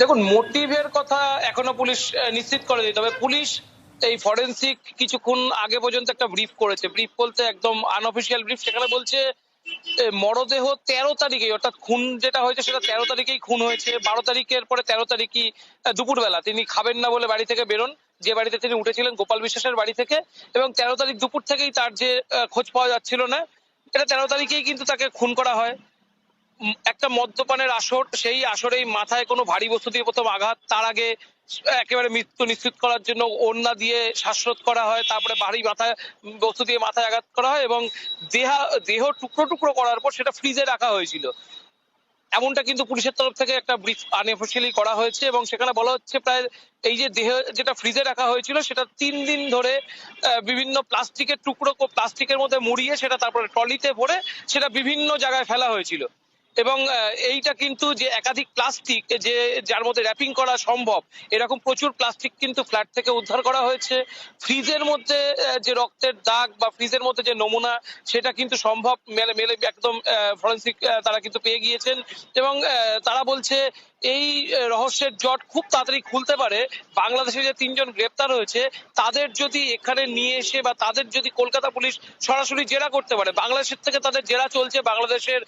দেখুন, মোটিভের কথা এখনও পুলিশ নিশ্চিত করেনি, তবে পুলিশ এই ফরেন্সিক কিছুক্ষণ আগে পর্যন্ত একটা ব্রিফ করেছে। ব্রিফ বলতে একদম আনঅফিসিয়াল ব্রিফ, সেখানে বলছে মরদেহ তেরো তারিখে অর্থাৎ খুন যেটা হয়েছে সেটা তেরো তারিখেই খুন হয়েছে, বারো তারিখের পরে তেরো তারিখই দুপুরবেলা। তিনি খাবেন না বলে বাড়ি থেকে বেরোন, যে বাড়িতে তিনি উঠেছিলেন, গোপাল বিশ্বাসের বাড়ি থেকে, এবং তেরো তারিখ দুপুর থেকেই তার যে খোঁজ পাওয়া যাচ্ছিল না, এটা তেরো তারিখেই কিন্তু তাকে খুন করা হয়। একটা মদ্যপানের আসর, সেই আসরেই মাথায় কোনো ভারী বস্তু দিয়ে প্রথম আঘাত, তার আগে একেবারে মৃত্যু নিশ্চিত করার জন্য ওড়না দিয়ে শ্বাসরোধ করা হয়, তারপরে ভারী মাথায় বস্তু দিয়ে মাথায় আঘাত করা হয় এবং দেহা, দেহ টুকরো টুকরো করার পর সেটা ফ্রিজে রাখা হয়েছিল। এমনটা কিন্তু পুলিশের তরফ থেকে একটা ব্রিফ আনঅফিসিয়ালি করা হয়েছে এবং সেখানে বলা হচ্ছে প্রায় এই যে দেহ যেটা ফ্রিজে রাখা হয়েছিল, সেটা তিন দিন ধরে বিভিন্ন প্লাস্টিকের টুকরো, প্লাস্টিকের মধ্যে মুড়িয়ে সেটা তারপরে ট্রলিতে ভরে সেটা বিভিন্ন জায়গায় ফেলা হয়েছিল। এবং এইটা কিন্তু যে একাধিক প্লাস্টিক যে যার মধ্যে র্যাপিং করা সম্ভব, এরকম প্রচুর প্লাস্টিক কিন্তু ফ্ল্যাট থেকে উদ্ধার করা হয়েছে। ফ্রিজের মধ্যে যে রক্তের দাগ বা ফ্রিজের মধ্যে যে নমুনা, সেটা কিন্তু সম্ভব, মেলে মেলে একদম ফরেন্সিক তারা কিন্তু পেয়ে গিয়েছেন। এবং তারা বলছে এই রহস্যের জট খুব তাড়াতাড়ি খুলতে পারে। বাংলাদেশে যে তিনজন গ্রেপ্তার হয়েছে, তাদের যদি এখানে নিয়ে এসে বা তাদের যদি কলকাতা পুলিশ সরাসরি জেরা করতে পারে, বাংলাদেশের থেকে তাদের জেরা চলছে, বাংলাদেশের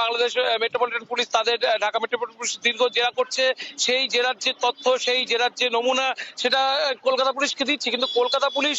বাংলাদেশ মেট্রোপলিটন পুলিশ তাদের ঢাকা মেট্রোপলিটন পুলিশ দীর্ঘ জেরা করছে। সেই জেরার যে তথ্য, সেই জেরার যে নমুনা, সেটা কলকাতা পুলিশকে দিচ্ছে। কিন্তু কলকাতা পুলিশ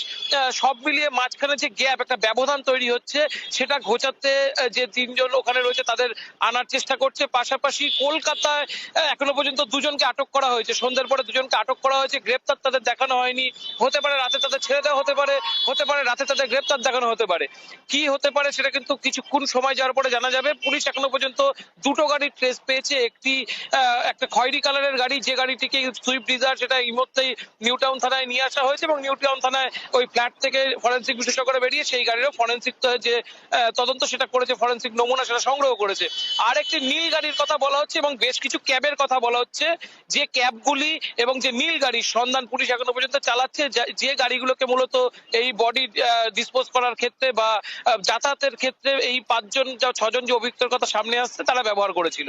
সব মিলিয়ে মাঝখানে যে গ্যাপ, একটা ব্যবধান তৈরি হচ্ছে, সেটা ঘোচাতে যে তিনজন ওখানে রয়েছে, তাদের আনার চেষ্টা করছে। পাশাপাশি কলকাতায় এখনও পর্যন্ত দুজনকে আটক করা হয়েছে। সন্ধ্যের পরে দুজনকে আটক করা হয়েছে। গ্রেপ্তার তাদের দেখানো হয়নি। হতে পারে রাতে তাদের ছেড়ে দেওয়া হতে পারে। হতে পারে রাতে তাদের গ্রেপ্তার দেখানো হতে পারে। কি হতে পারে সেটা কিন্তু কিছুক্ষণ সময় যাওয়ার পরে জানা যাবে। পুলিশ এখনও পর্যন্ত দুটো গাড়ির ট্রেস পেয়েছে। একটি একটা খয়েরি কালারের গাড়ি, যে গাড়িটিকে সুইফট ডিজার সেটা এই মুহূর্তেই নিউ টাউন থানায় নিয়ে আসা হয়েছে এবং নিউ টাউন থানায় ওই ফ্ল্যাট থেকে ফরেন্সিক বিশেষজ্ঞরা বেরিয়ে সেই গাড়িরও ফরেন্সিক যে তদন্ত সেটা করেছে, ফরেন্সিক নমুনা সেটা সংগ্রহ করেছে। আর একটি নীল গাড়ির কথা বলা হচ্ছে এবং বেশ কিছু ক্যাবের কথা বলা হচ্ছে যে ক্যাবগুলি এবং যে নীল গাড়ির সন্ধান পুলিশ এখনও পর্যন্ত চালাচ্ছে, যা- যে গাড়িগুলোকে মূলত এই বডি ডিসপোজ করার ক্ষেত্রে বা যাতায়াতের ক্ষেত্রে এই পাঁচজন যা ছজন যে অভিযুক্তের কথা সামনে আসছে, তারা ব্যবহার করেছিল।